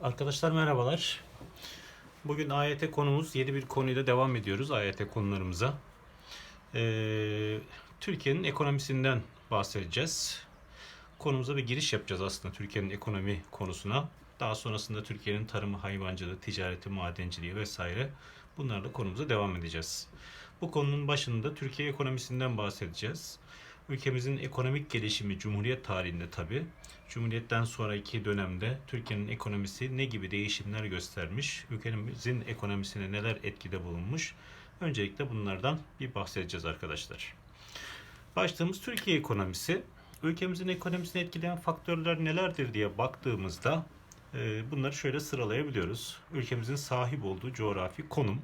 Arkadaşlar merhabalar. Bugün AYT konumuz yeni bir konuyla devam ediyoruz AYT konularımıza. Ee, Türkiye'nin ekonomisinden bahsedeceğiz. Konumuza bir giriş yapacağız aslında Türkiye'nin ekonomi konusuna. Daha sonrasında Türkiye'nin tarımı, hayvancılığı, ticareti, madenciliği vesaire bunlarla konumuza devam edeceğiz. Bu konunun başında Türkiye ekonomisinden bahsedeceğiz. Ülkemizin ekonomik gelişimi Cumhuriyet tarihinde tabi. Cumhuriyetten sonraki dönemde Türkiye'nin ekonomisi ne gibi değişimler göstermiş, ülkemizin ekonomisine neler etkide bulunmuş. Öncelikle bunlardan bir bahsedeceğiz arkadaşlar. Başlığımız Türkiye ekonomisi. Ülkemizin ekonomisini etkileyen faktörler nelerdir diye baktığımızda e, bunları şöyle sıralayabiliyoruz. Ülkemizin sahip olduğu coğrafi konum,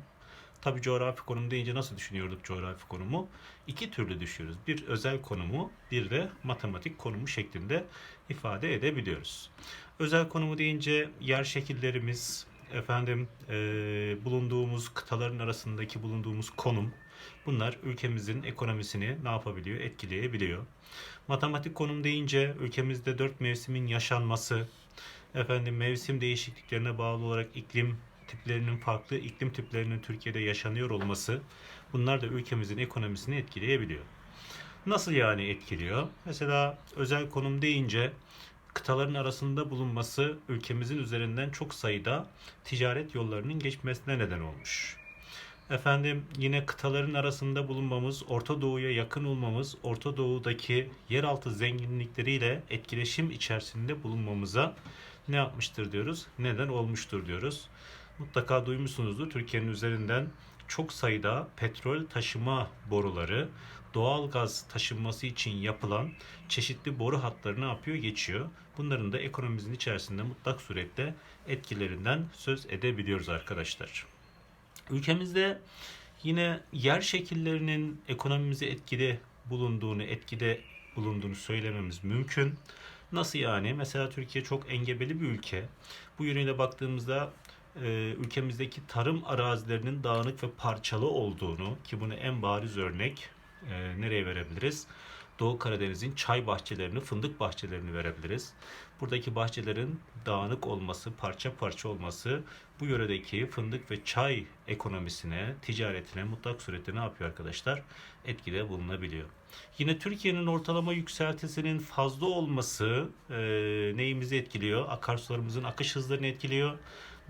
Tabi coğrafi konum deyince nasıl düşünüyorduk coğrafi konumu? İki türlü düşüyoruz. Bir özel konumu, bir de matematik konumu şeklinde ifade edebiliyoruz. Özel konumu deyince yer şekillerimiz, efendim e, bulunduğumuz kıtaların arasındaki bulunduğumuz konum, bunlar ülkemizin ekonomisini ne yapabiliyor? Etkileyebiliyor. Matematik konum deyince ülkemizde dört mevsimin yaşanması, efendim mevsim değişikliklerine bağlı olarak iklim tiplerinin farklı iklim tiplerinin Türkiye'de yaşanıyor olması bunlar da ülkemizin ekonomisini etkileyebiliyor. Nasıl yani etkiliyor? Mesela özel konum deyince kıtaların arasında bulunması ülkemizin üzerinden çok sayıda ticaret yollarının geçmesine neden olmuş. Efendim yine kıtaların arasında bulunmamız, Orta Doğu'ya yakın olmamız, Orta Doğu'daki yeraltı zenginlikleriyle etkileşim içerisinde bulunmamıza ne yapmıştır diyoruz? Neden olmuştur diyoruz. Mutlaka duymuşsunuzdur. Türkiye'nin üzerinden çok sayıda petrol taşıma boruları, doğal gaz taşınması için yapılan çeşitli boru hatları ne yapıyor? Geçiyor. Bunların da ekonomimizin içerisinde mutlak surette etkilerinden söz edebiliyoruz arkadaşlar. Ülkemizde yine yer şekillerinin ekonomimize etkili bulunduğunu, etkide bulunduğunu söylememiz mümkün. Nasıl yani? Mesela Türkiye çok engebeli bir ülke. Bu yönüyle baktığımızda e, ülkemizdeki tarım arazilerinin dağınık ve parçalı olduğunu ki bunu en bariz örnek e, nereye verebiliriz? Doğu Karadeniz'in çay bahçelerini, fındık bahçelerini verebiliriz. Buradaki bahçelerin dağınık olması, parça parça olması bu yöredeki fındık ve çay ekonomisine, ticaretine mutlak surette ne yapıyor arkadaşlar? Etkide bulunabiliyor. Yine Türkiye'nin ortalama yükseltisinin fazla olması e, neyimizi etkiliyor? Akarsularımızın akış hızlarını etkiliyor.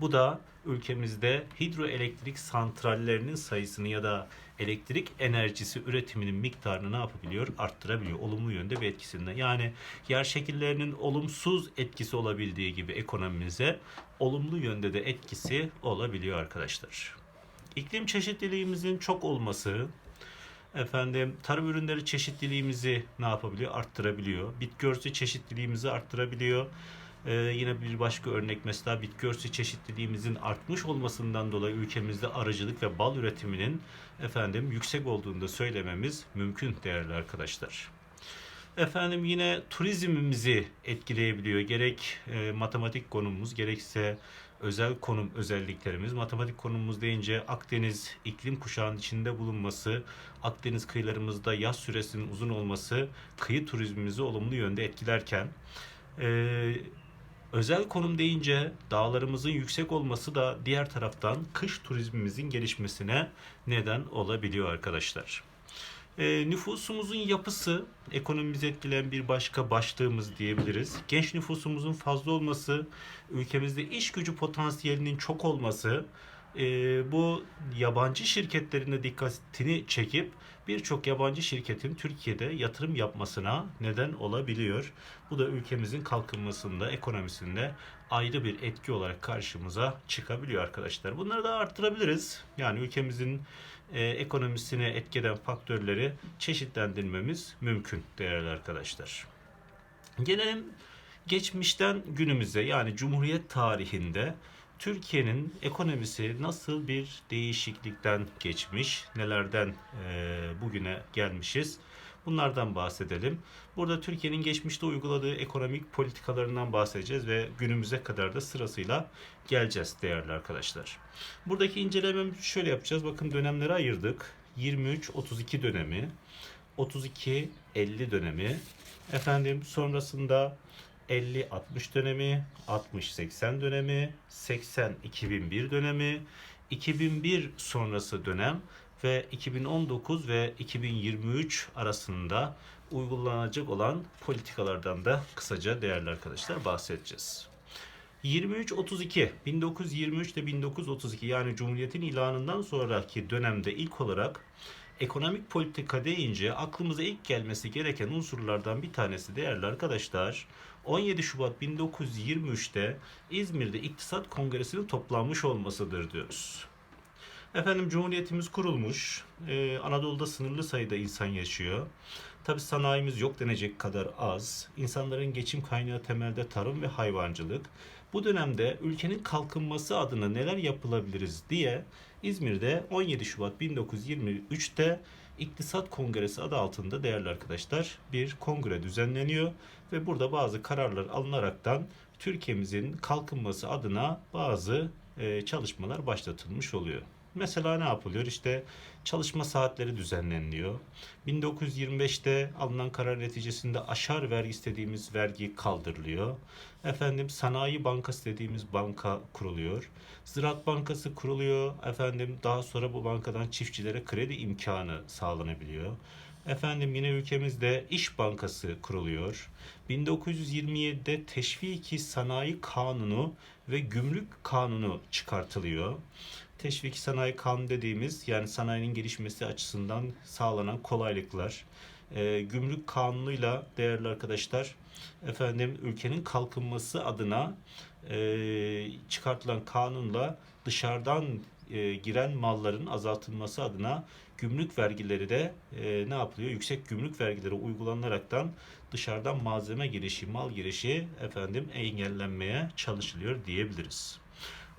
Bu da ülkemizde hidroelektrik santrallerinin sayısını ya da elektrik enerjisi üretiminin miktarını ne yapabiliyor? Arttırabiliyor. Olumlu yönde bir etkisinde. Yani yer şekillerinin olumsuz etkisi olabildiği gibi ekonomimize olumlu yönde de etkisi olabiliyor arkadaşlar. İklim çeşitliliğimizin çok olması, efendim tarım ürünleri çeşitliliğimizi ne yapabiliyor? Arttırabiliyor. Bitki örtüsü çeşitliliğimizi arttırabiliyor. Ee, yine bir başka örnek mesela bitki örtüsü çeşitliliğimizin artmış olmasından dolayı ülkemizde arıcılık ve bal üretiminin efendim yüksek olduğunu da söylememiz mümkün değerli arkadaşlar. Efendim yine turizmimizi etkileyebiliyor. Gerek e, matematik konumumuz gerekse özel konum özelliklerimiz. Matematik konumumuz deyince Akdeniz iklim kuşağının içinde bulunması, Akdeniz kıyılarımızda yaz süresinin uzun olması kıyı turizmimizi olumlu yönde etkilerken e, Özel konum deyince dağlarımızın yüksek olması da diğer taraftan kış turizmimizin gelişmesine neden olabiliyor arkadaşlar. E, nüfusumuzun yapısı ekonomimizi etkileyen bir başka başlığımız diyebiliriz. Genç nüfusumuzun fazla olması, ülkemizde iş gücü potansiyelinin çok olması, e, bu yabancı şirketlerine dikkatini çekip birçok yabancı şirketin Türkiye'de yatırım yapmasına neden olabiliyor. Bu da ülkemizin kalkınmasında, ekonomisinde ayrı bir etki olarak karşımıza çıkabiliyor arkadaşlar. Bunları da arttırabiliriz. Yani ülkemizin e, ekonomisine etkeden faktörleri çeşitlendirmemiz mümkün değerli arkadaşlar. Gelelim geçmişten günümüze yani Cumhuriyet tarihinde Türkiye'nin ekonomisi nasıl bir değişiklikten geçmiş, nelerden e, bugüne gelmişiz? Bunlardan bahsedelim. Burada Türkiye'nin geçmişte uyguladığı ekonomik politikalarından bahsedeceğiz ve günümüze kadar da sırasıyla geleceğiz değerli arkadaşlar. Buradaki incelememizi şöyle yapacağız. Bakın dönemlere ayırdık. 23-32 dönemi, 32-50 dönemi, efendim sonrasında 50-60 dönemi, 60-80 dönemi, 80-2001 dönemi, 2001 sonrası dönem ve 2019 ve 2023 arasında uygulanacak olan politikalardan da kısaca değerli arkadaşlar bahsedeceğiz. 23-32, 1923 ile 1932 yani Cumhuriyet'in ilanından sonraki dönemde ilk olarak ekonomik politika deyince aklımıza ilk gelmesi gereken unsurlardan bir tanesi değerli arkadaşlar 17 Şubat 1923'te İzmir'de İktisat Kongresi'nin toplanmış olmasıdır diyoruz. Efendim Cumhuriyetimiz kurulmuş. Ee, Anadolu'da sınırlı sayıda insan yaşıyor. Tabi sanayimiz yok denecek kadar az. İnsanların geçim kaynağı temelde tarım ve hayvancılık. Bu dönemde ülkenin kalkınması adına neler yapılabiliriz diye İzmir'de 17 Şubat 1923'te İktisat Kongresi adı altında değerli arkadaşlar bir kongre düzenleniyor ve burada bazı kararlar alınaraktan Türkiye'mizin kalkınması adına bazı e, çalışmalar başlatılmış oluyor. Mesela ne yapılıyor? İşte çalışma saatleri düzenleniliyor. 1925'te alınan karar neticesinde aşar vergisi dediğimiz vergi kaldırılıyor. Efendim sanayi bankası dediğimiz banka kuruluyor. Ziraat Bankası kuruluyor. Efendim daha sonra bu bankadan çiftçilere kredi imkanı sağlanabiliyor. Efendim yine ülkemizde İş Bankası kuruluyor. 1927'de Teşviki Sanayi Kanunu ve Gümrük Kanunu çıkartılıyor. Teşviki Sanayi Kanunu dediğimiz yani sanayinin gelişmesi açısından sağlanan kolaylıklar. E, gümrük kanunuyla değerli arkadaşlar efendim ülkenin kalkınması adına e, çıkartılan kanunla dışarıdan e, giren malların azaltılması adına gümrük vergileri de e, ne yapılıyor? Yüksek gümrük vergileri uygulanaraktan dışarıdan malzeme girişi, mal girişi efendim engellenmeye çalışılıyor diyebiliriz.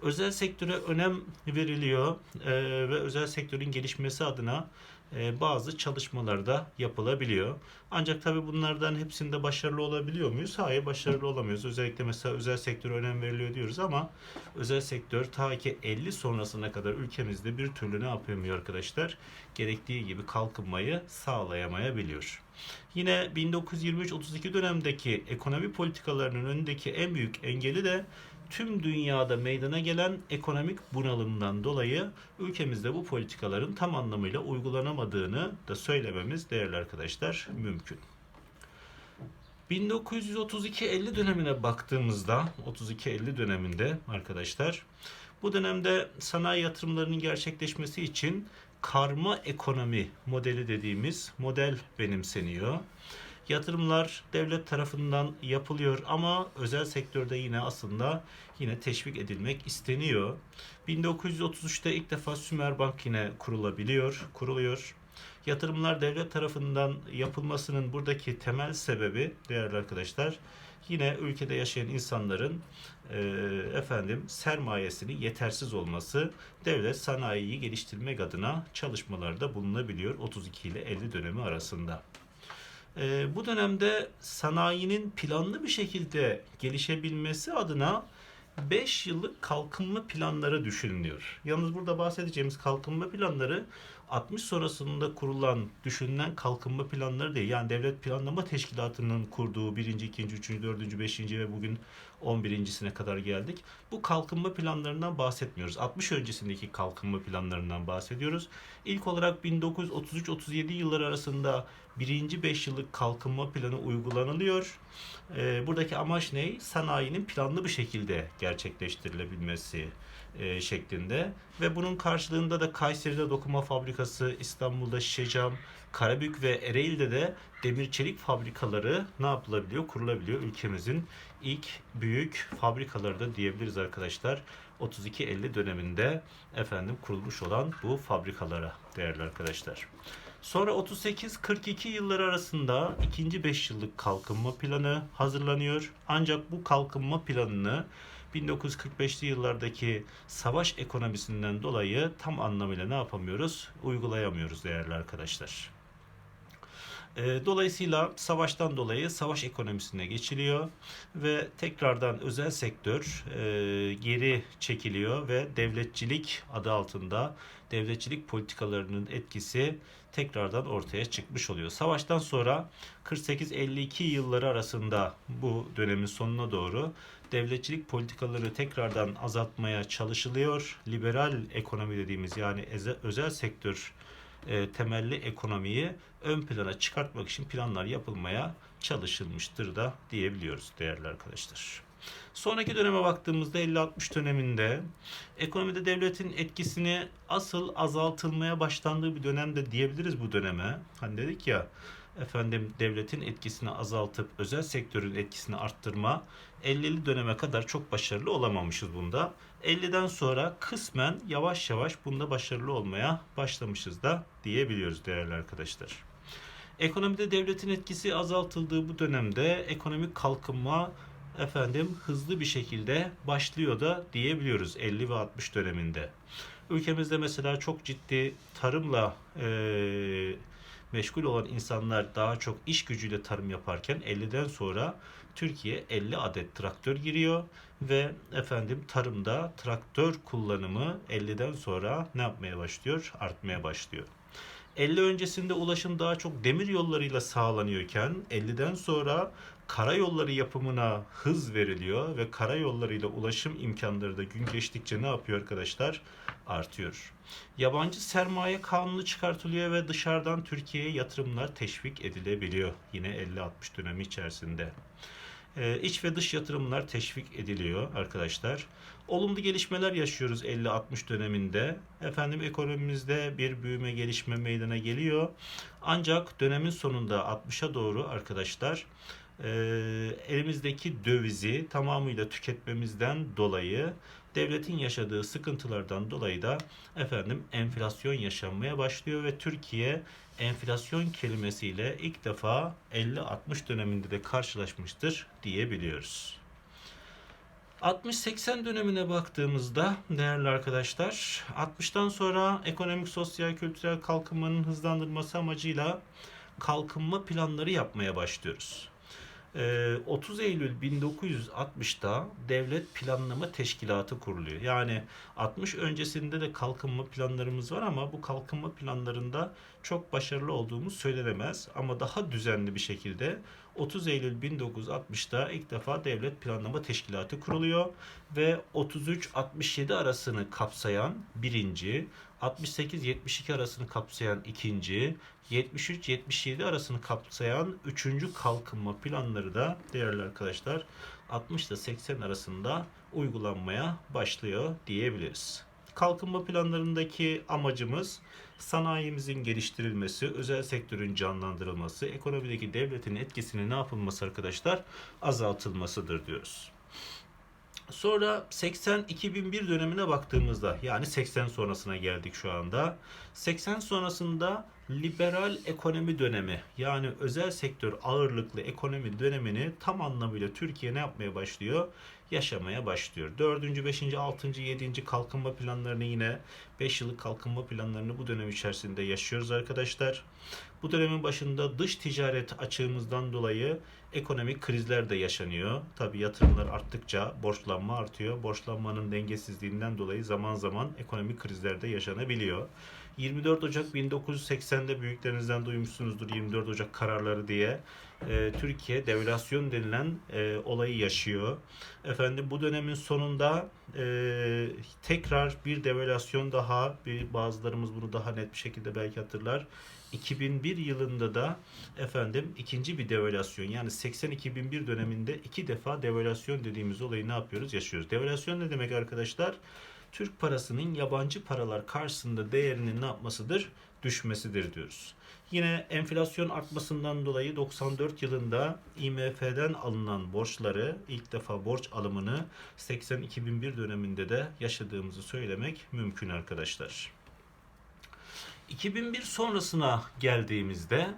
Özel sektöre önem veriliyor e, ve özel sektörün gelişmesi adına bazı çalışmalar da yapılabiliyor. Ancak tabi bunlardan hepsinde başarılı olabiliyor muyuz? Hayır başarılı olamıyoruz. Özellikle mesela özel sektöre önem veriliyor diyoruz ama özel sektör ta ki 50 sonrasına kadar ülkemizde bir türlü ne yapamıyor arkadaşlar? Gerektiği gibi kalkınmayı sağlayamayabiliyor. Yine 1923-32 dönemdeki ekonomi politikalarının önündeki en büyük engeli de tüm dünyada meydana gelen ekonomik bunalımdan dolayı ülkemizde bu politikaların tam anlamıyla uygulanamadığını da söylememiz değerli arkadaşlar mümkün. 1932-50 dönemine baktığımızda 32-50 döneminde arkadaşlar bu dönemde sanayi yatırımlarının gerçekleşmesi için karma ekonomi modeli dediğimiz model benimseniyor. Yatırımlar devlet tarafından yapılıyor ama özel sektörde yine aslında yine teşvik edilmek isteniyor. 1933'te ilk defa Sümerbank yine kurulabiliyor, kuruluyor. Yatırımlar devlet tarafından yapılmasının buradaki temel sebebi değerli arkadaşlar yine ülkede yaşayan insanların e, efendim sermayesinin yetersiz olması devlet sanayiyi geliştirmek adına çalışmalarda bulunabiliyor 32 ile 50 dönemi arasında. E, bu dönemde sanayinin planlı bir şekilde gelişebilmesi adına 5 yıllık kalkınma planları düşünülüyor. Yalnız burada bahsedeceğimiz kalkınma planları 60 sonrasında kurulan, düşünülen kalkınma planları değil. Yani Devlet Planlama Teşkilatı'nın kurduğu 1. 2. 3. 4. 5. ve bugün 11.sine kadar geldik. Bu kalkınma planlarından bahsetmiyoruz. 60 öncesindeki kalkınma planlarından bahsediyoruz. İlk olarak 1933-37 yılları arasında birinci 5 yıllık kalkınma planı uygulanılıyor. Ee, buradaki amaç ne? Sanayinin planlı bir şekilde gerçekleştirilebilmesi e, şeklinde ve bunun karşılığında da Kayseri'de dokuma fabrikası, İstanbul'da şişecam, Karabük ve Ereğli'de de demir çelik fabrikaları ne yapılabiliyor? Kurulabiliyor. Ülkemizin ilk büyük fabrikaları da diyebiliriz arkadaşlar. 32-50 döneminde efendim kurulmuş olan bu fabrikalara değerli arkadaşlar. Sonra 38-42 yılları arasında ikinci 5 yıllık kalkınma planı hazırlanıyor. Ancak bu kalkınma planını 1945'li yıllardaki savaş ekonomisinden dolayı tam anlamıyla ne yapamıyoruz? Uygulayamıyoruz değerli arkadaşlar. E, Dolayısıyla savaştan dolayı savaş ekonomisine geçiliyor ve tekrardan özel sektör e, geri çekiliyor ve devletçilik adı altında devletçilik politikalarının etkisi tekrardan ortaya çıkmış oluyor. Savaştan sonra 48-52 yılları arasında bu dönemin sonuna doğru devletçilik politikaları tekrardan azaltmaya çalışılıyor. Liberal ekonomi dediğimiz yani özel sektör e, temelli ekonomiyi ön plana çıkartmak için planlar yapılmaya çalışılmıştır da diyebiliyoruz değerli arkadaşlar. Sonraki döneme baktığımızda 50-60 döneminde ekonomide devletin etkisini asıl azaltılmaya başlandığı bir dönemde diyebiliriz bu döneme. Hani dedik ya efendim devletin etkisini azaltıp özel sektörün etkisini arttırma 50'li döneme kadar çok başarılı olamamışız bunda. 50'den sonra kısmen yavaş yavaş bunda başarılı olmaya başlamışız da diyebiliyoruz değerli arkadaşlar. Ekonomide devletin etkisi azaltıldığı bu dönemde ekonomik kalkınma efendim hızlı bir şekilde başlıyor da diyebiliyoruz 50 ve 60 döneminde. Ülkemizde mesela çok ciddi tarımla eee, meşgul olan insanlar daha çok iş gücüyle tarım yaparken 50'den sonra Türkiye 50 adet traktör giriyor ve efendim tarımda traktör kullanımı 50'den sonra ne yapmaya başlıyor? Artmaya başlıyor. 50 öncesinde ulaşım daha çok demir yollarıyla sağlanıyorken 50'den sonra karayolları yapımına hız veriliyor ve karayollarıyla ulaşım imkanları da gün geçtikçe ne yapıyor arkadaşlar? Artıyor. Yabancı sermaye kanunu çıkartılıyor ve dışarıdan Türkiye'ye yatırımlar teşvik edilebiliyor. Yine 50-60 dönemi içerisinde. Ee, iç ve dış yatırımlar teşvik ediliyor arkadaşlar. Olumlu gelişmeler yaşıyoruz 50-60 döneminde. Efendim ekonomimizde bir büyüme gelişme meydana geliyor. Ancak dönemin sonunda 60'a doğru arkadaşlar e, elimizdeki dövizi tamamıyla tüketmemizden dolayı devletin yaşadığı sıkıntılardan dolayı da efendim enflasyon yaşanmaya başlıyor ve Türkiye enflasyon kelimesiyle ilk defa 50-60 döneminde de karşılaşmıştır diyebiliyoruz. 60-80 dönemine baktığımızda değerli arkadaşlar 60'tan sonra ekonomik, sosyal, kültürel kalkınmanın hızlandırılması amacıyla kalkınma planları yapmaya başlıyoruz. Ee, 30 Eylül 1960'da Devlet Planlama Teşkilatı kuruluyor. Yani 60 öncesinde de kalkınma planlarımız var ama bu kalkınma planlarında çok başarılı olduğumuz söylenemez. Ama daha düzenli bir şekilde 30 Eylül 1960'da ilk defa Devlet Planlama Teşkilatı kuruluyor ve 33-67 arasını kapsayan birinci, 68-72 arasını kapsayan ikinci, 73-77 arasını kapsayan üçüncü kalkınma planları da değerli arkadaşlar 60 ile 80 arasında uygulanmaya başlıyor diyebiliriz. Kalkınma planlarındaki amacımız sanayimizin geliştirilmesi, özel sektörün canlandırılması, ekonomideki devletin etkisini ne yapılması arkadaşlar? Azaltılmasıdır diyoruz. Sonra 80-2001 dönemine baktığımızda yani 80 sonrasına geldik şu anda. 80 sonrasında liberal ekonomi dönemi yani özel sektör ağırlıklı ekonomi dönemini tam anlamıyla Türkiye ne yapmaya başlıyor? Yaşamaya başlıyor. 4. 5. 6. 7. kalkınma planlarını yine 5 yıllık kalkınma planlarını bu dönem içerisinde yaşıyoruz arkadaşlar. Bu dönemin başında dış ticaret açığımızdan dolayı ekonomik krizler de yaşanıyor. Tabi yatırımlar arttıkça borçlanma artıyor. Borçlanmanın dengesizliğinden dolayı zaman zaman ekonomik krizler de yaşanabiliyor. 24 Ocak 1980'de büyüklerinizden duymuşsunuzdur 24 Ocak kararları diye. Ee, Türkiye devalüasyon denilen e, olayı yaşıyor. Efendim bu dönemin sonunda e, tekrar bir devalüasyon daha, bir bazılarımız bunu daha net bir şekilde belki hatırlar. 2001 yılında da efendim ikinci bir devalüasyon yani 80-2001 döneminde iki defa devalüasyon dediğimiz olayı ne yapıyoruz? Yaşıyoruz. Devalüasyon ne demek arkadaşlar? Türk parasının yabancı paralar karşısında değerinin ne yapmasıdır? Düşmesidir diyoruz. Yine enflasyon artmasından dolayı 94 yılında IMF'den alınan borçları ilk defa borç alımını 80-2001 döneminde de yaşadığımızı söylemek mümkün arkadaşlar. 2001 sonrasına geldiğimizde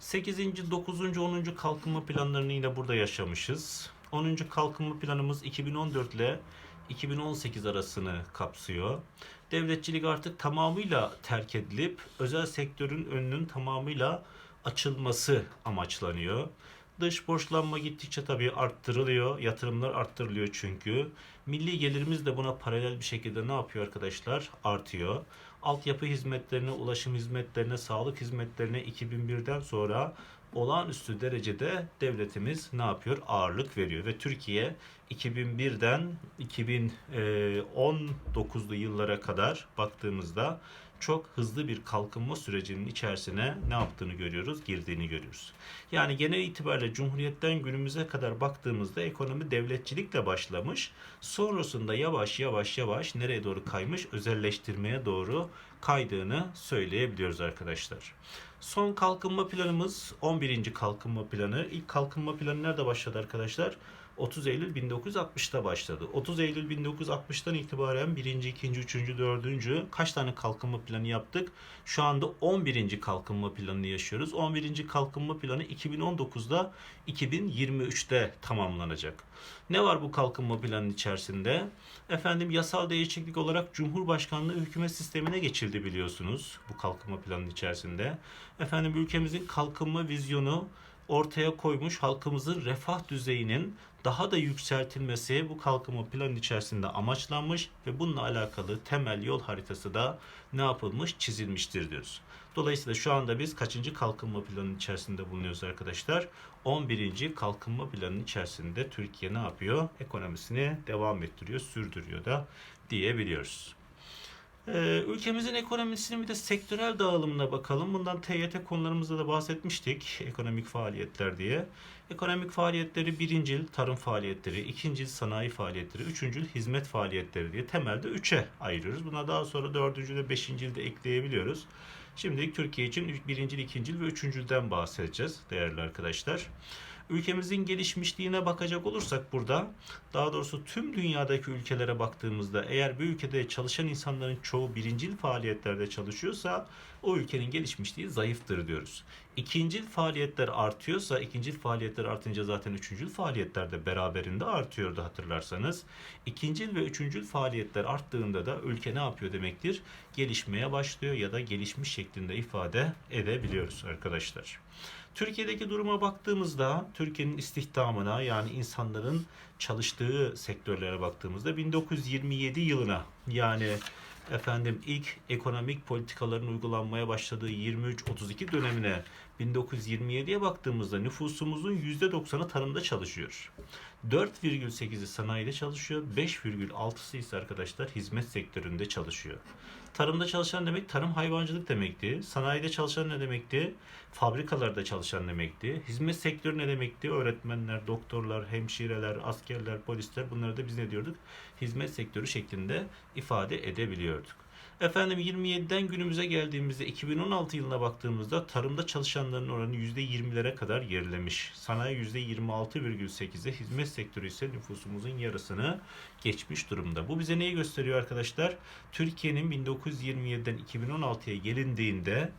8. 9. 10. kalkınma planlarını yine burada yaşamışız. 10. kalkınma planımız 2014 ile 2018 arasını kapsıyor. Devletçilik artık tamamıyla terk edilip özel sektörün önünün tamamıyla açılması amaçlanıyor. Dış borçlanma gittikçe tabii arttırılıyor. Yatırımlar arttırılıyor çünkü. Milli gelirimiz de buna paralel bir şekilde ne yapıyor arkadaşlar? Artıyor. Altyapı hizmetlerine, ulaşım hizmetlerine, sağlık hizmetlerine 2001'den sonra olağanüstü derecede devletimiz ne yapıyor? Ağırlık veriyor ve Türkiye 2001'den 2019'lu yıllara kadar baktığımızda çok hızlı bir kalkınma sürecinin içerisine ne yaptığını görüyoruz, girdiğini görüyoruz. Yani genel itibariyle Cumhuriyet'ten günümüze kadar baktığımızda ekonomi devletçilikle başlamış. Sonrasında yavaş yavaş yavaş nereye doğru kaymış? Özelleştirmeye doğru kaydığını söyleyebiliyoruz arkadaşlar. Son kalkınma planımız 11. kalkınma planı. İlk kalkınma planı nerede başladı arkadaşlar? 30 Eylül 1960'ta başladı. 30 Eylül 1960'tan itibaren 1. 2. 3. 4. kaç tane kalkınma planı yaptık? Şu anda 11. kalkınma planını yaşıyoruz. 11. kalkınma planı 2019'da 2023'te tamamlanacak. Ne var bu kalkınma planının içerisinde? Efendim yasal değişiklik olarak Cumhurbaşkanlığı hükümet sistemine geçildi biliyorsunuz bu kalkınma planının içerisinde. Efendim ülkemizin kalkınma vizyonu ortaya koymuş halkımızın refah düzeyinin daha da yükseltilmesi bu kalkınma planı içerisinde amaçlanmış ve bununla alakalı temel yol haritası da ne yapılmış çizilmiştir diyoruz. Dolayısıyla şu anda biz kaçıncı kalkınma planının içerisinde bulunuyoruz arkadaşlar? 11. kalkınma planının içerisinde Türkiye ne yapıyor? Ekonomisini devam ettiriyor, sürdürüyor da diyebiliyoruz. Ee, ülkemizin ekonomisinin bir de sektörel dağılımına bakalım. Bundan TYT konularımızda da bahsetmiştik. Ekonomik faaliyetler diye. Ekonomik faaliyetleri birincil tarım faaliyetleri, ikincil sanayi faaliyetleri, üçüncül hizmet faaliyetleri diye temelde üçe ayırıyoruz. Buna daha sonra dördüncü de beşincil de ekleyebiliyoruz. Şimdi Türkiye için birincil, ikincil ve üçüncülden bahsedeceğiz değerli arkadaşlar. Ülkemizin gelişmişliğine bakacak olursak burada daha doğrusu tüm dünyadaki ülkelere baktığımızda eğer bir ülkede çalışan insanların çoğu birincil faaliyetlerde çalışıyorsa o ülkenin gelişmişliği zayıftır diyoruz. İkincil faaliyetler artıyorsa ikincil faaliyetler artınca zaten üçüncül faaliyetler de beraberinde artıyordu hatırlarsanız. İkincil ve üçüncül faaliyetler arttığında da ülke ne yapıyor demektir? Gelişmeye başlıyor ya da gelişmiş şeklinde ifade edebiliyoruz arkadaşlar. Türkiye'deki duruma baktığımızda Türkiye'nin istihdamına yani insanların çalıştığı sektörlere baktığımızda 1927 yılına yani efendim ilk ekonomik politikaların uygulanmaya başladığı 23-32 dönemine 1927'ye baktığımızda nüfusumuzun %90'ı tarımda çalışıyor. 4,8'i sanayide çalışıyor. 5,6'sı ise arkadaşlar hizmet sektöründe çalışıyor. Tarımda çalışan demek tarım hayvancılık demekti. Sanayide çalışan ne demekti? Fabrikalarda çalışan demekti. Hizmet sektörü ne demekti? Öğretmenler, doktorlar, hemşireler, askerler, polisler bunları da biz ne diyorduk? Hizmet sektörü şeklinde ifade edebiliyorduk. Efendim 27'den günümüze geldiğimizde 2016 yılına baktığımızda tarımda çalışanların oranı %20'lere kadar gerilemiş. Sanayi %26,8'e, hizmet sektörü ise nüfusumuzun yarısını geçmiş durumda. Bu bize neyi gösteriyor arkadaşlar? Türkiye'nin 1927'den 2016'ya gelindiğinde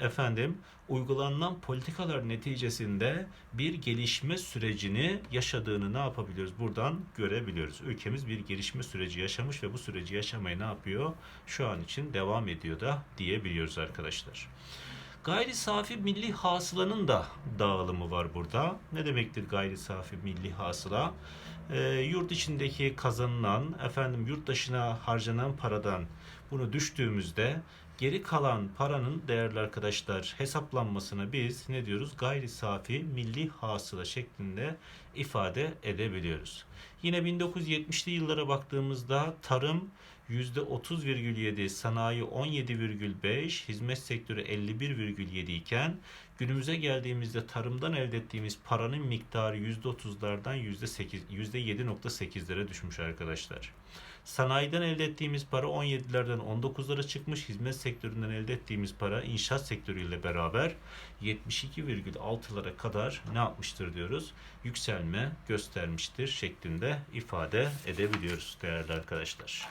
efendim uygulanan politikalar neticesinde bir gelişme sürecini yaşadığını ne yapabiliyoruz? Buradan görebiliyoruz. Ülkemiz bir gelişme süreci yaşamış ve bu süreci yaşamaya ne yapıyor? Şu an için devam ediyor da diyebiliyoruz arkadaşlar. Gayri safi milli hasılanın da dağılımı var burada. Ne demektir gayri safi milli hasıla? Ee, yurt içindeki kazanılan, efendim yurt dışına harcanan paradan bunu düştüğümüzde geri kalan paranın değerli arkadaşlar hesaplanmasına biz ne diyoruz? Gayri safi milli hasıla şeklinde ifade edebiliyoruz. Yine 1970'li yıllara baktığımızda tarım %30,7, sanayi 17,5, hizmet sektörü 51,7 iken günümüze geldiğimizde tarımdan elde ettiğimiz paranın miktarı %30'lardan %8, %7,8'lere düşmüş arkadaşlar. Sanayiden elde ettiğimiz para 17'lerden 19'lara çıkmış. Hizmet sektöründen elde ettiğimiz para inşaat sektörüyle beraber 72,6'lara kadar ne yapmıştır diyoruz? Yükselme göstermiştir şeklinde ifade edebiliyoruz değerli arkadaşlar.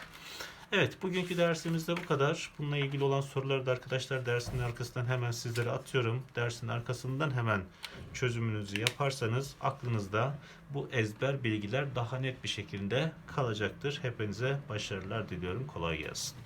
Evet bugünkü dersimizde bu kadar. Bununla ilgili olan soruları da arkadaşlar dersin arkasından hemen sizlere atıyorum. Dersin arkasından hemen çözümünüzü yaparsanız aklınızda bu ezber bilgiler daha net bir şekilde kalacaktır. Hepinize başarılar diliyorum. Kolay gelsin.